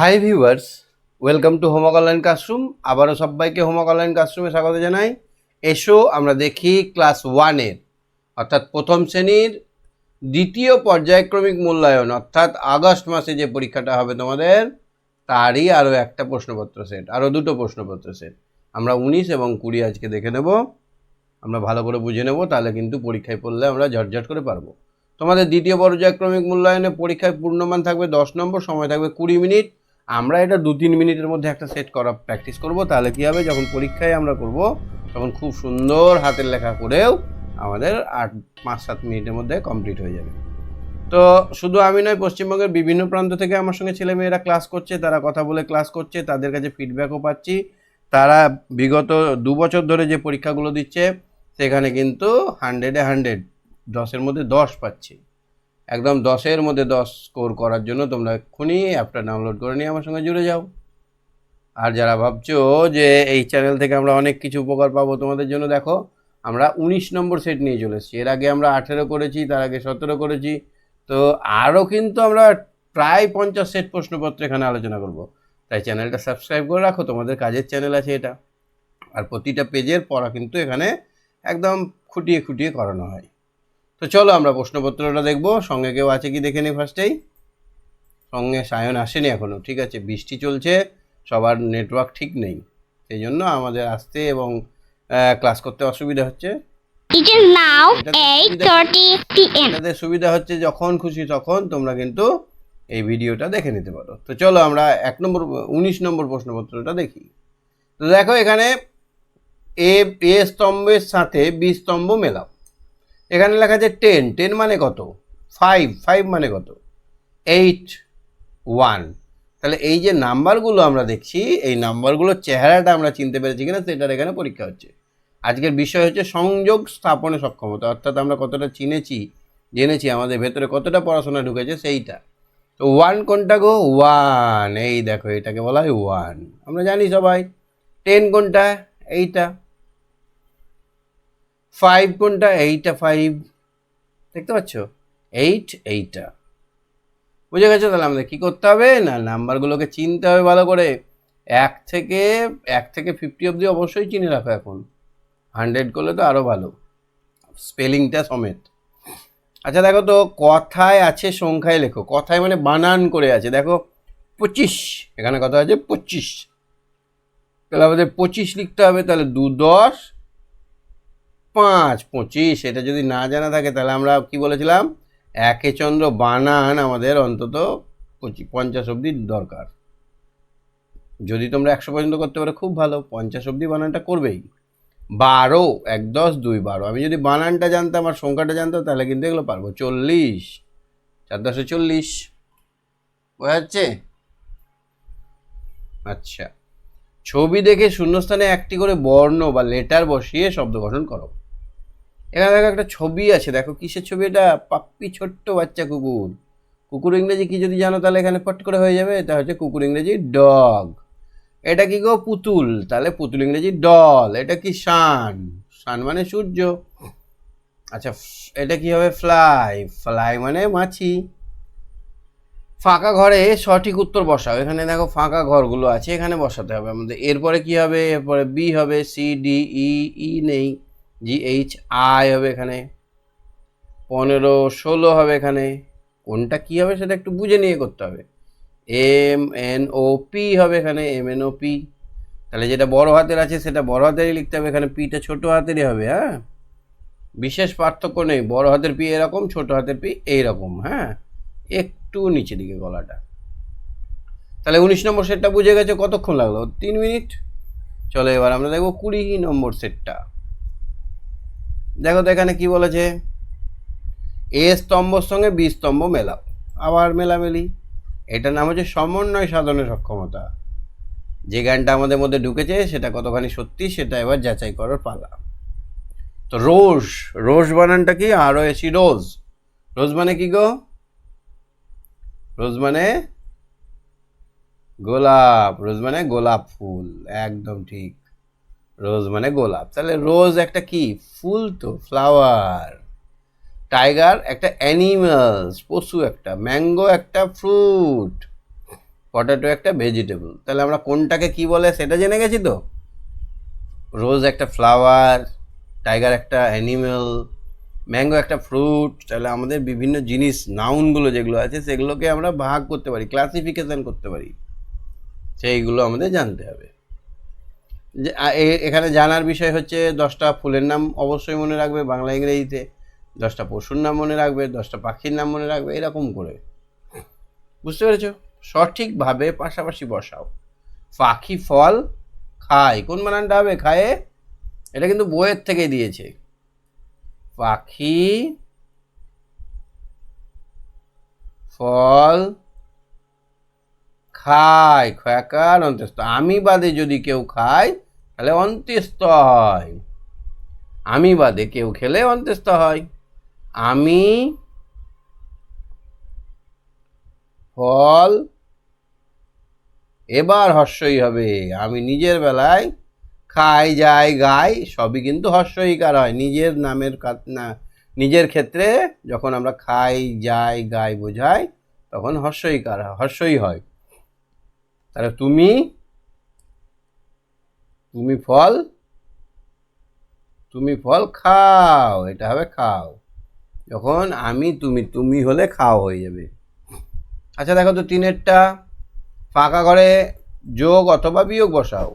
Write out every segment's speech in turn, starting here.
High viewers welcome to হোমক online classroom আবারও সবাইকে হোমক অনলাইন ক্লাসরুমে স্বাগত জানাই। এসো আমরা দেখি ক্লাস ওয়ানের অর্থাৎ প্রথম শ্রেণির দ্বিতীয় পর্যায়ক্রমিক মূল্যায়ন, অর্থাৎ আগস্ট মাসে যে পরীক্ষাটা হবে তোমাদের, তারই আরও একটা প্রশ্নপত্র সেট আরও দুটো প্রশ্নপত্র সেট আমরা উনিশ এবং কুড়ি আজকে দেখে নেব। আমরা ভালো করে বুঝে নেব, তাহলে কিন্তু পরীক্ষায় পড়লে আমরা ঝটঝট করে পারব। তোমাদের দ্বিতীয় পর্যায়ক্রমিক মূল্যায়নে পরীক্ষায় পূর্ণমান থাকবে দশ নম্বর, সময় থাকবে কুড়ি মিনিট। আমরা এটা দু তিন মিনিটের মধ্যে একটা সেট করা প্র্যাকটিস করব, তাহলে কী হবে? যখন পরীক্ষায় আমরা করব, তখন খুব সুন্দর হাতের লেখা করেও আমাদের আট পাঁচ সাত মিনিটের মধ্যে কমপ্লিট হয়ে যাবে। তো শুধু আমি নয়, পশ্চিমবঙ্গের বিভিন্ন প্রান্ত থেকে আমার সঙ্গে ছেলেমেয়েরা ক্লাস করছে, তারা কথা বলে ক্লাস করছে, তাদের কাছে ফিডব্যাকও পাচ্ছি। তারা বিগত দু বছর ধরে যে পরীক্ষাগুলো দিচ্ছে, সেখানে কিন্তু হান্ড্রেডে হান্ড্রেড দশের মধ্যে দশ পাচ্ছি। একদম দশের মধ্যে দশ স্কোর করার জন্য তোমরা এক্ষুনি অ্যাপটা ডাউনলোড করে নিয়ে আমার সঙ্গে জুড়ে যাও। আর যারা ভাবছ যে এই চ্যানেল থেকে আমরা অনেক কিছু উপকার পাবো তোমাদের জন্য, দেখো, আমরা উনিশ নম্বর সেট নিয়ে চলে এসেছি। এর আগে আমরা আঠেরো করেছি, তার আগে সতেরো করেছি। তো আরও কিন্তু আমরা প্রায় পঞ্চাশ সেট প্রশ্নপত্র এখানে আলোচনা করব। তাই চ্যানেলটা সাবস্ক্রাইব করে রাখো, তোমাদের কাজের চ্যানেল আছে এটা। আর প্রতিটা পেজের পড়া কিন্তু এখানে একদম খুঁটিয়ে খুঁটিয়ে করানো হয়। তো চলো আমরা প্রশ্নপত্রটা দেখব। সঙ্গে কেউ আছে কি দেখে নিই ফার্স্টেই সঙ্গে সায়ন আসেনি এখনও ঠিক আছে? বৃষ্টি চলছে সবার নেটওয়ার্ক ঠিক নেই। সেই জন্য আমাদের আসতে এবং ক্লাস করতে অসুবিধা হচ্ছে। It is now এটা তো 8:30 p.m. এটাতে সুবিধা হচ্ছে যখন খুশি তখন তোমরা কিন্তু এই ভিডিওটা দেখে নিতে পারো। তো চলো আমরা এক নম্বর উনিশ নম্বর প্রশ্নপত্রটা দেখি। তো দেখো এখানে এ এ স্তম্ভের সাথে বি স্তম্ভ মেলাও। এখানে লেখা আছে টেন টেন মানে কত? ফাইভ ফাইভ মানে কত? এইট ওয়ান তাহলে এই যে নাম্বারগুলো আমরা দেখছি, এই নাম্বারগুলোর চেহারাটা আমরা চিনতে পেরেছি কিনা সেটার এখানে পরীক্ষা হচ্ছে। আজকের বিষয় হচ্ছে সংযোগ স্থাপনে সক্ষমতা, অর্থাৎ আমরা কতটা চিনেছি, জেনেছি, আমাদের ভেতরে কতটা পড়াশোনা ঢুকেছে সেইটা। তো ওয়ান কোনটা গো? ওয়ান এই দেখো, এটাকে বলা হয় ওয়ান আমরা জানি সবাই। টেন কোনটা? এইটা। ফাইভ কোনটা? এইটা ফাইভ দেখতে পাচ্ছ? এইট এইটা বুঝে গেছো? তাহলে আমাদের কী করতে হবে? না নাম্বারগুলোকে চিনতে হবে ভালো করে। এক থেকে এক থেকে ফিফটি অবধি অবশ্যই চিনে রাখো এখন। হান্ড্রেড করলে তো আরও ভালো। স্পেলিংটা সমেত। আচ্ছা দেখো তো, কথায় আছে, সংখ্যায় লেখো। কথায় মানে বানান করে আছে। দেখো, পঁচিশ। এখানে কথা আছে পঁচিশ। তাহলে আমাদের পঁচিশ লিখতে হবে, তাহলে দু দশ। পাঁচ, পঁচিশ, এটা যদি না জানা থাকে তাহলে আমরা কি বলেছিলাম? একে চন্দ্র বানান আমাদের অন্তত পঁচি, পঞ্চাশ অবধি দরকার। যদি তোমরা একশো পর্যন্ত করতে পারো, খুব ভালো, পঞ্চাশ অবধি বানানটা করবেই। বারো, এক, দশ, দুই, বারো। আমি যদি বানানটা জানতাম আর সংখ্যাটা জানতাম, তাহলে কিন্তু এগুলো পারব। চল্লিশ, চার দশে চল্লিশ। বোঝা যাচ্ছে? আচ্ছা। ছবি দেখে শূন্যস্থানে একটি করে বর্ণ বা লেটার বসিয়ে শব্দ গঠন করো। এখানে দেখো একটা ছবি আছে, দেখো কিসের ছবি এটা? পাপ্পি ছোট্ট বাচ্চা কুকুর। কুকুর ইংরেজি কি যদি জানো তাহলে এখানে পট করে হয়ে যাবে, এটা হচ্ছে কুকুর ইংরেজি ডগ। এটা কি গো? পুতুল। তাহলে পুতুল ইংরেজি ডল। এটা কি শান? শান মানে সূর্য। আচ্ছা এটা কি হবে? ফ্লাই। ফ্লাই মানে মাছি। ফাঁকা ঘরে সঠিক উত্তর বসাও। এখানে দেখো ফাঁকা ঘরগুলো আছে, এখানে বসাতে হবে আমাদের। এরপরে কি হবে? এরপরে বি হবে সি ডি ই ই নেই। জি এইচ আই হবে এখানে, পনেরো ষোলো হবে এখানে, কোনটা কি হবে সেটা একটু বুঝে নিয়ে করতে হবে। এম এন ও পি হবে এখানে এম এন ও পি তাহলে যেটা বড় হাতের আছে সেটা বড় হাতেরই লিখতে হবে, এখানে পিটা ছোট হাতেরই হবে হ্যাঁ? বিশেষ পার্থক্য নেই, বড় হাতের পি এরকম, ছোট হাতের পি এইরকম হ্যাঁ? একটু নিচে দিকে গলাটা। তাহলে উনিশ নম্বর সেটটা বুঝে গেছে কতক্ষণ লাগল? তিন মিনিট? চলো এবার আমরা দেখব কুড়ি নম্বর সেটটা। দেখো তো এখানে কি বলেছে? এ স্তম্ভর সঙ্গে বি স্তম্ভ মেলাও। আবার মেলামেলি। এটার নাম হচ্ছে সমন্বয় সাধনের সক্ষমতা। যে গানটা আমাদের মধ্যে ঢুকেছে, সেটা কতখানি সত্যি, সেটা এবার যাচাই করার পালা। তো রোজ রোজ বানানটা কি? আরও এসি রোজ। রোজ মানে কি গো? রোজ মানে গোলাপ, রোজ মানে গোলাপ ফুল। একদম ঠিক। রোজ মানে গোলাপ। তাহলে রোজ একটা কি? ফুল তো, ফ্লাওয়ার। টাইগার একটা অ্যানিমালস, পশু একটা, ম্যাঙ্গো একটা ফ্রুট, পটেটো একটা ভেজিটেবল। তাহলে আমরা কোনটাকে কি বলে সেটা জেনে গেছি তো? রোজ একটা ফ্লাওয়ার, টাইগার একটা অ্যানিমেল, ম্যাঙ্গো একটা ফ্রুট, তাহলে আমাদের বিভিন্ন জিনিস, নাউনগুলো যেগুলো আছে সেগুলোকে আমরা ভাগ করতে পারি, ক্লাসিফিকেশন করতে পারি। সেইগুলো আমাদের জানতে হবে। এখানে জানার বিষয় হচ্ছে দশটা ফুলের নাম অবশ্যই মনে রাখবে, বাংলা ইংরেজিতে দশটা পশুর নাম মনে রাখবে, দশটা পাখির নাম মনে রাখবে, এরকম করে। বুঝতে পেরেছ? সঠিকভাবে পাশাপাশি বসাও। পাখি ফল খায়। কোন বানানটা হবে? খায়? এটা কিন্তু বইয়ের থেকে দিয়েছে। পাখি ফল খায়, খয়াকার অন্ত্যস্ত। আমি বাদে যদি কেউ খায়, তাহলে অন্ত্যস্ত হয়। আমি বাদে কেউ খেলে অন্ত্যস্ত হয়। আমি ফল এবার হর্ষই হবে। আমি নিজের বেলায় খাই, যাই, গাই, সবই কিন্তু হর্ষইকার হয়। নিজের নামের না, নিজের ক্ষেত্রে যখন আমরা খাই, যাই, গাই, বোঝাই, তখন হর্ষইকার হর্ষই হয়। তাহলে তুমি তুমি ফল তুমি ফল খাও, এটা হবে খাও। যখন আমি তুমি তুমি হলে খাও হয়ে যাবে। আচ্ছা দেখো তো তিনেরটা, ফাঁকা ঘরে যোগ অথবা বিয়োগ বসাও।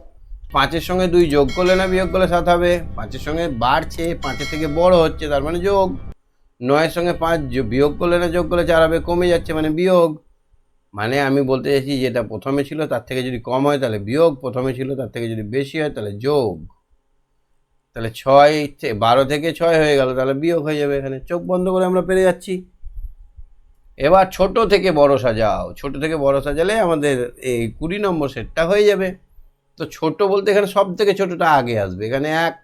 পাঁচের সঙ্গে দুই যোগ করলে না বিয়োগ করলে সাত হবে। পাঁচের সঙ্গে বাড়ছে পাঁচের থেকে বড় হচ্ছে, তার মানে যোগ। নয়ের সঙ্গে পাঁচ বিয়োগ করলে না যোগ করলে চার হবে, কমে যাচ্ছে মানে বিয়োগ। মানে আমি বলতে চাইছি যেটা প্রথমে ছিল তার থেকে যদি কম হয় তাহলে বিয়োগ, প্রথমে ছিল তার থেকে যদি বেশি হয় তাহলে যোগ। তাহলে ছয় বারো থেকে ছয় হয়ে গেল, তাহলে বিয়োগ হয়ে যাবে এখানে। চোখ বন্ধ করে আমরা পেরে যাচ্ছি। এবার ছোট থেকে বড় সাজাও। ছোট থেকে বড় সাজালে আমাদের এই কুড়ি নম্বর সেটটা হয়ে যাবে। তো ছোট বলতে এখানে সব থেকে ছোটটা আগে আসবে। এখানে এক,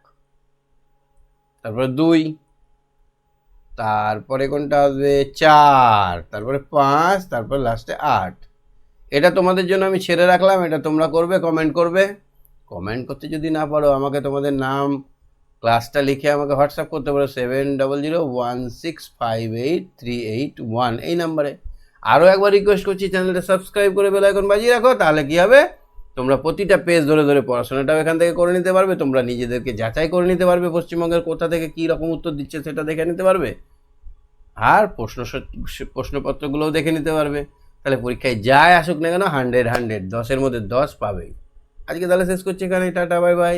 তারপরে দুই তারপরে কোনটা আসবে? চার তারপরে পাঁচ তারপরে লাস্টে আট। এটা তোমাদের জন্য আমি ছেড়ে রাখলাম, এটা তোমরা করবে কমেন্ট করবে। কমেন্ট করতে যদি না পারো, আমাকে তোমাদের নাম ক্লাসটা লিখে আমাকে হোয়াটসঅ্যাপ করতে পারো seven double zero one six five eight three eight one এই নাম্বারে আরও একবার রিকোয়েস্ট করছি চ্যানেলটা সাবস্ক্রাইব করে বেল আইকন বাজিয়ে রাখো, তাহলে কী হবে? তোমরা প্রতিটা পেজ ধরে ধরে পড়াশোনাটাও এখান থেকে করে নিতে পারবে, তোমরা নিজেদেরকে যাচাই করে নিতে পারবে পশ্চিমবঙ্গের কোথা থেকে কী রকম উত্তর দিচ্ছে সেটা দেখে নিতে পারবে। আর প্রশ্ন প্রশ্নপত্রগুলোও দেখে নিতে পারবে। তাহলে পরীক্ষায় যায় আসুক না কেন হান্ড্রেড হান্ড্রেড দশের মধ্যে দশ পাবেই। আজকে তাহলে শেষ করছি এখানে টাটা বাই বাই